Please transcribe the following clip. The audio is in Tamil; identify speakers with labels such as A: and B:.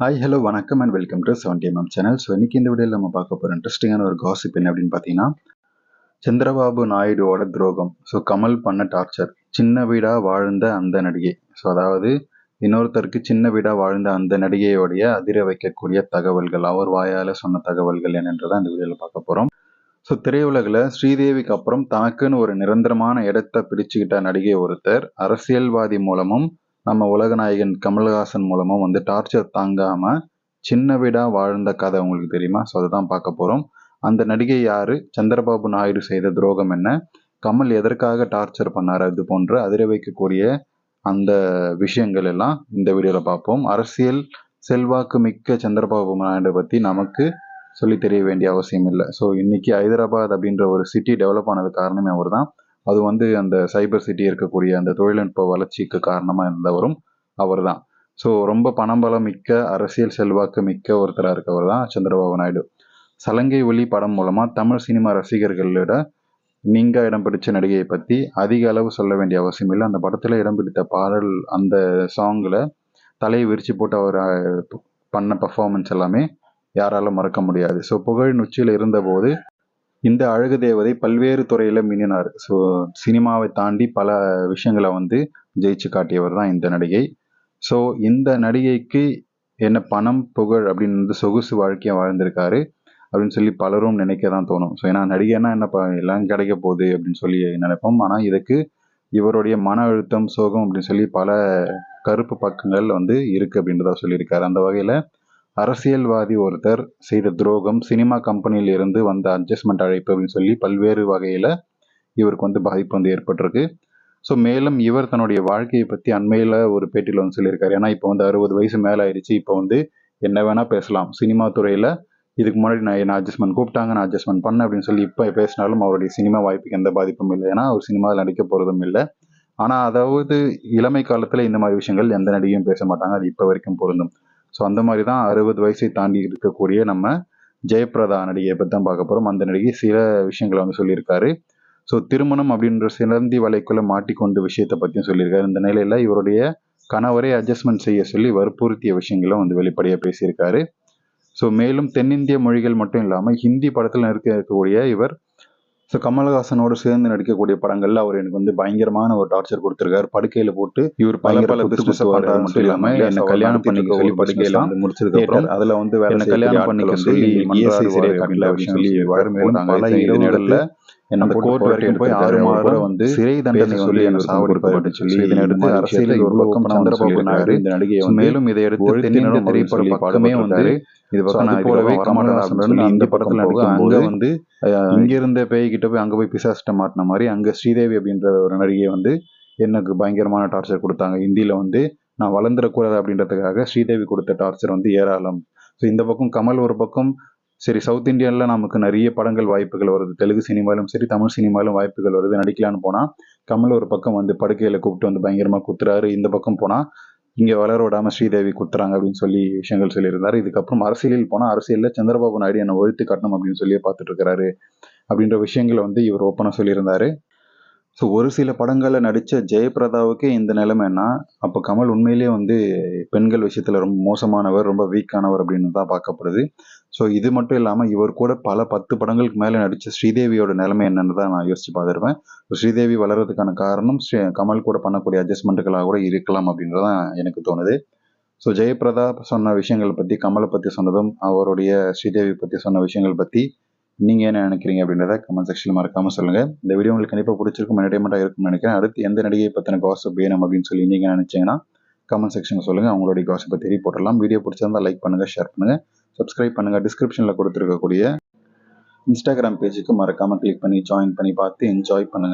A: ஹாய் ஹலோ வணக்கம் and welcome to seventy MM channel so இன்றைக்கி இந்த வீடியோவில் நம்ம பார்க்க போகிற இன்ட்ரெஸ்டிங்கான ஒரு காசிப் என்ன அப்படின்னு பார்த்தீங்கன்னா சந்திரபாபு நாயுடுவோட துரோகம். ஸோ கமல் பண்ண டார்ச்சர் சின்ன வீடாக வாழ்ந்த அந்த நடிகை. ஸோ அதாவது இன்னொருத்தருக்கு சின்ன வீடாக வாழ்ந்த அந்த நடிகையோடைய அதிர வைக்கக்கூடிய தகவல்கள் அவர் வாயால் சொன்ன தகவல்கள் என்னன்றதை இந்த வீடியோவில் பார்க்க போகிறோம் ஸோ திரையுலகில் ஸ்ரீதேவிக்கு அப்புறம் தனக்குன்னு ஒரு நிரந்தரமான இடத்தை பிடிச்சுக்கிட்ட நடிகை ஒருத்தர் அரசியல்வாதி மூலமும் நம்ம உலகநாயகன் கமல்ஹாசன் மூலமாக வந்து டார்ச்சர் தாங்காமல் சின்ன வீடாக வாழ்ந்த கதை உங்களுக்கு தெரியுமா? ஸோ அதை தான் பார்க்க போகிறோம் அந்த நடிகை யாரு? சந்திரபாபு நாயுடு செய்த துரோகம் என்ன? கமல் எதற்காக டார்ச்சர் பண்ணார்? அது போன்ற அதிர வைக்கக்கூடிய அந்த விஷயங்கள் எல்லாம் இந்த வீடியோவில் பார்ப்போம். அரசியல் செல்வாக்கு மிக்க சந்திரபாபு நாயுடு பற்றி நமக்கு சொல்லி தெரிய வேண்டிய அவசியம் இல்லை. ஸோ இன்னைக்கு ஹைதராபாத் அப்படின்ற ஒரு சிட்டி டெவலப் ஆனது காரணமே அவர் தான் அது வந்து அந்த சைபர் சிட்டி இருக்கக்கூடிய அந்த தொழில்நுட்ப வளர்ச்சிக்கு காரணமாக இருந்தவரும் அவர் தான் ஸோ ரொம்ப பணம்பலம் மிக்க அரசியல் செல்வாக்கு மிக்க ஒருத்தராக இருக்கவர் தான் சந்திரபாபு நாயுடு. சலங்கை ஒளி படம் மூலமாக தமிழ் சினிமா ரசிகர்களோட நீங்க இடம் பிடிச்ச நடிகையை பற்றி அதிக அளவு சொல்ல வேண்டிய அவசியம் இல்லை. அந்த படத்தில் இடம் பிடித்த பாடல் அந்த சாங்கில் தலையை விரித்து போட்டு அவர் பண்ண பர்ஃபார்மன்ஸ் எல்லாமே யாராலும் மறக்க முடியாது. ஸோ புகழ் உச்சியில் இருந்தபோது இந்த அழகு தேவதை பல்வேறு துறையில் மின்னினார். ஸோ சினிமாவை தாண்டி பல விஷயங்களை வந்து ஜெயிச்சு காட்டியவர் தான் இந்த நடிகை. ஸோ இந்த நடிகைக்கு என்ன பணம் புகழ் அப்படின்னு வந்து சொகுசு வாழ்க்கையை வாழ்ந்திருக்காரு அப்படின்னு சொல்லி பலரும் நினைக்க தான் தோணும். ஸோ ஏன்னா நடிகைன்னா ப எல்லாம் கிடைக்க போகுது அப்படின்னு சொல்லி நினைப்போம். ஆனால் இதுக்கு இவருடைய மன அழுத்தம் சோகம் அப்படின்னு சொல்லி பல கருப்பு பக்கங்கள் வந்து இருக்குது அப்படின்றத சொல்லியிருக்காரு. அந்த வகையில் அரசியல்வாதி ஒருத்தர் செய்த துரோகம் சினிமா கம்பெனியில் இருந்து வந்த அட்ஜஸ்ட்மெண்ட் அழைப்பு அப்படின்னு சொல்லி பல்வேறு வகையில் இவருக்கு வந்து பாதிப்பு வந்து ஏற்பட்டிருக்கு. ஸோ மேலும் இவர் தன்னுடைய வாழ்க்கையை பற்றி அண்மையில் ஒரு பேட்டியில் வந்து சொல்லியிருக்காரு. ஏன்னா இப்போ வந்து அறுபது வயசு மேலே ஆயிடுச்சு. இப்போ வந்து என்ன வேணால் பேசலாம். சினிமா துறையில் இதுக்கு முன்னாடி நான் என்ன அட்ஜஸ்ட்மெண்ட் கூப்பிட்டாங்க நான் அட்ஜஸ்ட்மெண்ட் பண்ண அப்படின்னு சொல்லி இப்போ பேசினாலும் அவருடைய சினிமா வாய்ப்புக்கு எந்த பாதிப்பும் இல்லை. ஏன்னா அவர் சினிமாவில் நடிக்க போகிறதும் இல்லை. ஆனால் அதாவது இளமை காலத்தில் இந்த மாதிரி விஷயங்கள் எந்த நடிகையும் பேச மாட்டாங்க. அது இப்போ வரைக்கும் பொருந்தும். ஸோ அந்த மாதிரி தான் அறுபது வயசை தாண்டி இருக்கக்கூடிய நம்ம ஜெயபிரதா நடிகையை பற்றி தான் பார்க்க போகிறோம் அந்த நடிகை சில விஷயங்களை வந்து சொல்லியிருக்காரு. ஸோ திருமணம் அப்படின்ற சிலந்தி வலைக்குள்ள மாட்டிக்கொண்டு விஷயத்தை பற்றியும் சொல்லியிருக்காரு. இந்த நிலையில் இவருடைய கணவரை அட்ஜஸ்ட்மெண்ட் செய்ய சொல்லி வற்புறுத்திய விஷயங்களும் வந்து வெளிப்படையாக பேசியிருக்காரு. ஸோ மேலும் தென்னிந்திய மொழிகள் மட்டும் இல்லாமல் ஹிந்தி படத்தில் இருக்க இருக்கக்கூடிய இவர் ஸோ கமலஹாசனோடு சேர்ந்து நடிக்கக்கூடிய படங்கள்ல அவர் எனக்கு வந்து பயங்கரமான ஒரு டார்ச்சர் கொடுத்திருக்காரு படுக்கையில போட்டு இவர்
B: பல பல
A: அது மட்டும் இல்லாம? என்ன கல்யாணம் பண்ணிக்க சொல்லி படுக்கையில வந்து முடிச்சதுக்கு அப்புறம்
B: theater, அதுல வந்து செய்யக்கூடிய
A: கல்யாணம் பண்ணிக்க சொல்லி
B: சரியா காட்டல அப்படின்னு
A: சொல்லி
B: போட்டாங்க.
A: பல இரவுகள்ல
B: அந்த
A: கோர்ட் வரைக்கும் போய். ஆறு மாதம் வந்து சிறை தண்டனை சொல்லி என்ன சாவடிப்பாரு சொல்லி இதனை அடுத்து அரசியலில் ஒரு பக்கம் சந்திரபாபு நாயுடு
B: இந்த வந்து
A: மேலும் இதை எடுத்து தென்னிந்திய திரைப்பட பக்கமே வந்து. இது பக்கம் நான்
B: போலவே கமலஹாசன்
A: இந்த படத்துல நடிக்கும்
B: அங்க
A: வந்து இங்க இருந்த பேய்கிட்ட போய் அங்க போய் பிசாசிட்ட மாட்டின மாதிரி அங்க ஸ்ரீதேவி அப்படின்ற ஒரு நடிகை வந்து எனக்கு பயங்கரமான டார்ச்சர் கொடுத்தாங்க இந்தியில வந்து நான் வளர்ந்துடக்கூடாது அப்படின்றதுக்காக ஸ்ரீதேவி கொடுத்த டார்ச்சர் வந்து ஏராளம் ஸோ இந்த பக்கம் கமல் ஒரு பக்கம் சரி சவுத் இந்தியாவில் நமக்கு நிறைய படங்கள் வாய்ப்புகள் வருது. தெலுங்கு சினிமாலும் சரி தமிழ் சினிமாலும் வாய்ப்புகள் வருது. நடிக்கலான்னு போனால் கமல் ஒரு பக்கம் வந்து படுக்கையில் கூப்பிட்டு வந்து பயங்கரமாக குத்துறாரு. இந்த பக்கம் போனால் இங்கே வளர விடாமல் ஸ்ரீதேவி குத்துறாங்க அப்படின்னு சொல்லி விஷயங்கள் சொல்லியிருந்தாரு. இதுக்கப்புறம் அரசியலில் போனால் அரசியலில் சந்திரபாபு நாயுடு என்னை ஒழித்து காட்டணும் அப்படின்னு சொல்லி பார்த்துட்டு இருக்கிறாரு அப்படின்ற விஷயங்களை வந்து இவர் ஓப்பனாக சொல்லியிருந்தாரு. ஸோ ஒரு சில படங்களில் நடித்த ஜெயபிரதாவுக்கே இந்த நிலைமைன்னா அப்போ கமல் உண்மையிலேயே வந்து பெண்கள் விஷயத்தில் ரொம்ப மோசமானவர் ரொம்ப வீக்கானவர் அப்படின்னு தான் பார்க்கப்படுது. ஸோ இது மட்டும் இல்லாமல் இவர் கூட பல பத்து படங்களுக்கு மேலே நடித்த ஸ்ரீதேவியோட நிலைமை என்னன்னு தான் நான் யோசிச்சு பார்த்துருப்பேன். ஸோ ஸ்ரீதேவி வளர்றதுக்கான காரணம் ஸ்ரீ கமல் கூட பண்ணக்கூடிய அட்ஜஸ்ட்மெண்ட்டுகளாக கூட இருக்கலாம் அப்படின்றது தான் எனக்கு தோணுது. ஸோ ஜெயபிரதா சொன்ன விஷயங்கள் பற்றி கமலை பற்றி சொன்னதும் அவருடைய ஸ்ரீதேவி பற்றி சொன்ன விஷயங்கள் பற்றி நீங்கள் என்ன நினைக்கிறீங்க அப்படின்றத கமெண்ட் செக்ஷனில் மறக்காமல் சொல்லுங்கள் இந்த வீடியோ உங்களுக்கு கண்டிப்பாக பிடிச்சிருக்கும் என்டர்டைன்மெண்ட்டாக இருக்கும்னு நினைக்கிறேன். அடுத்து எந்த நடிகையை பற்றின காசப் வேணும் அப்படின்னு சொல்லி நீங்கள் நினச்சிங்கன்னா கமெண்ட் செக்ஷனில் சொல்லுங்கள் அவங்களுடைய காசப்பை தேடி போட்டுடலாம். வீடியோ பிடிச்சிருந்தா லைக் பண்ணுங்கள் ஷேர் பண்ணுங்கள் சப்ஸ்கிரைப் பண்ணுங்கள் டிஸ்கிரிப்ஷனில் கொடுத்துருக்கக்கூடிய இன்ஸ்டாகிராம் பேஜுக்கு மறக்காமல் கிளிக் பண்ணி ஜாயின் பண்ணி பார்த்து என்ஜாய் பண்ணுங்கள்